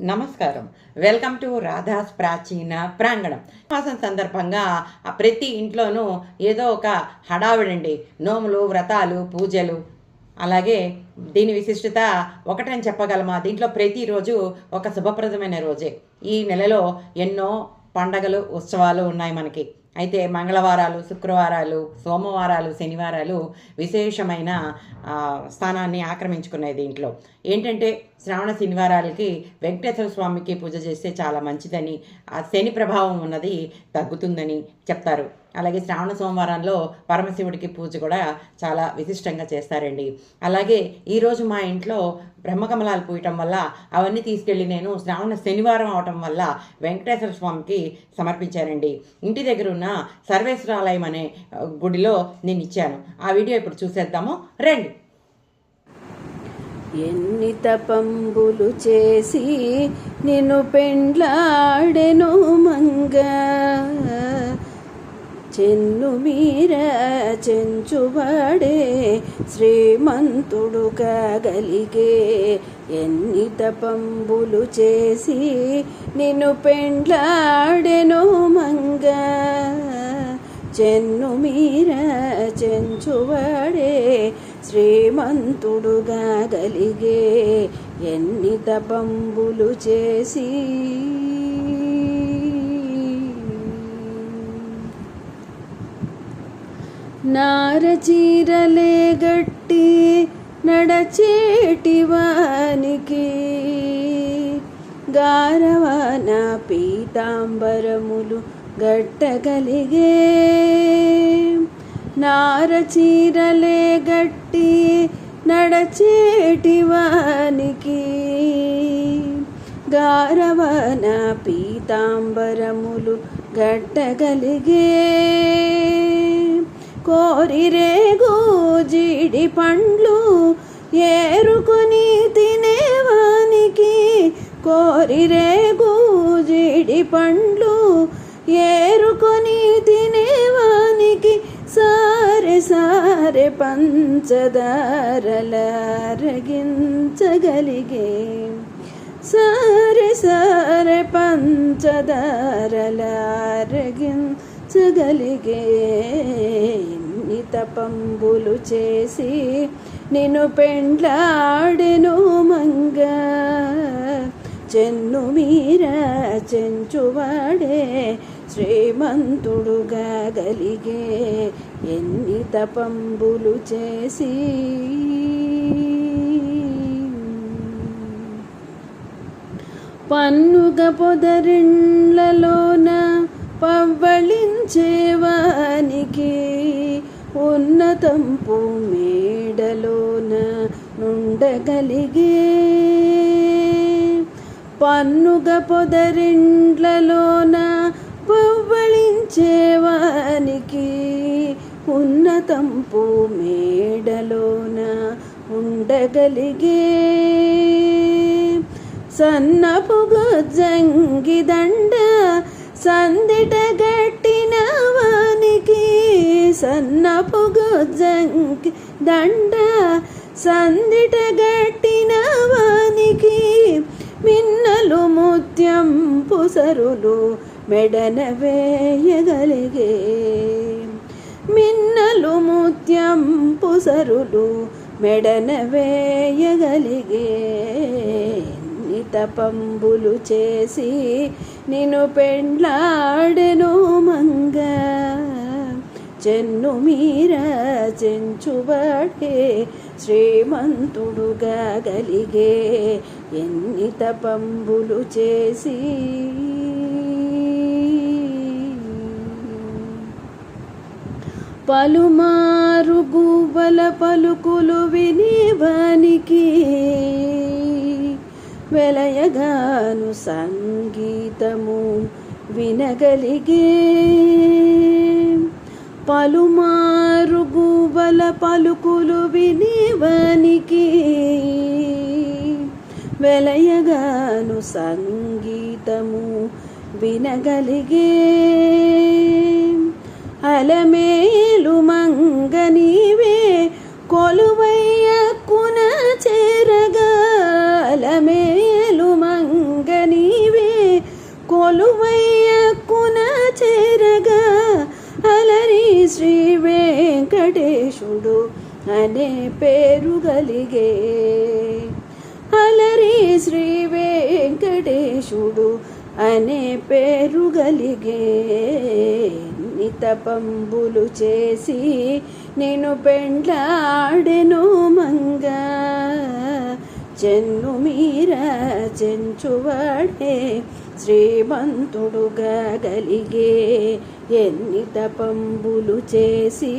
నమస్కారం. Welcome to Radha's ప్రాచీన ప్రాంగణం. మాసం సందర్భంగా ప్రతి ఇంట్లోనూ ఏదో ఒక హడావిడండి నోములు వ్రతాలు పూజలు. అలాగే దీని విశిష్టత ఒకటని చెప్పగలమా? దీంట్లో ప్రతిరోజు ఒక శుభప్రదమైన రోజే. ఈ నెలలో ఎన్నో పండగలు ఉత్సవాలు ఉన్నాయి మనకి. అయితే మంగళవారాలు శుక్రవారాలు సోమవారాలు శనివారాలు విశేషమైన స్థానాన్ని ఆక్రమించుకున్నాయి దీంట్లో. ఏంటంటే శ్రావణ శనివారాలకి వెంకటేశ్వర స్వామికి పూజ చేస్తే చాలా మంచిదని ఆ శని ప్రభావం ఉన్నది తగ్గుతుందని చెప్తారు. అలాగే శ్రావణ సోమవారంలో పరమశివుడికి పూజ కూడా చాలా విశిష్టంగా చేస్తారండి. అలాగే ఈరోజు మా ఇంట్లో బ్రహ్మకమలాలు పూయటం వల్ల అవన్నీ తీసుకెళ్ళి నేను శ్రావణ శనివారం అవటం వల్ల వెంకటేశ్వర స్వామికి సమర్పించానండి ఇంటి దగ్గర ఉన్న సర్వేశ్వరాలయం అనే గుడిలో నేను ఇచ్చాను. ఆ వీడియో ఇప్పుడు చూసేద్దాము. రండి. ఎన్ని తపంబులు చేసి నిన్ను పెండ్లాడెను మంగ. చెన్ను మీర చెంచుబడే శ్రీమంతుడు కాగలిగే ఎన్ని తపంబులు చేసి నిన్ను పెండ్లాడెను మంగ. చెన్ను మీర చెంచుబడే శ్రీమంతుడుగా గలిగే ఎన్ని తపంబులు చేసి. నారచీరలే గట్టి నడచేటి వానికి. గారవాన పీతాంబరములు గట్టగలిగే నారచీరలే గట్టి నడచేటివానికి గారవన పీతాంబరములు గట్టగలిగే కోరిరేగు జీడి పండ్లు ఏరుకొని తినేవానికి కోరిరేగు జీడి పండ్లు ఏరుకొని తినే సారె పంచదారలారగించగలిగే సారె సారె పంచదారలారగించగలిగే ఎన్ని తపంబులు చేసి నిన్ను పెండ్లాడెను మంగ. చెన్ను మీర చెంచువాడే శ్రీమంతుడుగా గలిగే. ఎన్ని తపంబులు చేసి పన్నుగ పొదరిండ్లలోన పవ్వళించేవానికి ఉన్నతంపు మేడలోన నుండగలిగే పన్నుగ పొదరిండ్లలోన పవ్వళించేవానికి ఉన్నతంపు మేడలోన ఉండగలిగే సన్నపు జంగిదండ సందిట గట్టిన వానికి సన్నపు జంగి దండ సందిట గట్టిన వానికి మిన్నలు ముత్యం పుసరులు మెడన వేయగలిగే మిన్నలు ముత్యం పుసరులు మెడన వేయగలిగే తపంబులు చేసి నిన్ను పెండ్లాడెను మంగ. చెన్ను మీర చెంచుబడే శ్రీమంతుడుగా గలిగే ఎన్ని తపంబులు చేసి పలుమారు గువ్వల పలుకులు వినివానికి వెలయగాను సంగీతము వినగలిగే. పలుమారు గువ్వల పలుకులు వినివానికి వెలయగాను సంగీతము వినగలిగే. అలమేలు మంగ కొలువయ్యకున చేరగా. అలమేలు మంగ కొలువయ్యకున చేరగా. అలరి శ్రీ వెంకటేశుడు అనే పేరు గలిగే అలరి శ్రీ వెంకటేశుడు అనే పేరు గలిగే నితపంబులు చేసి నేను పెండ్లాడెను మంగ. చెన్ను మీర చెంచువాడే శ్రీమంతుడుగా గలిగే ఎన్ని తపంబులు చేసి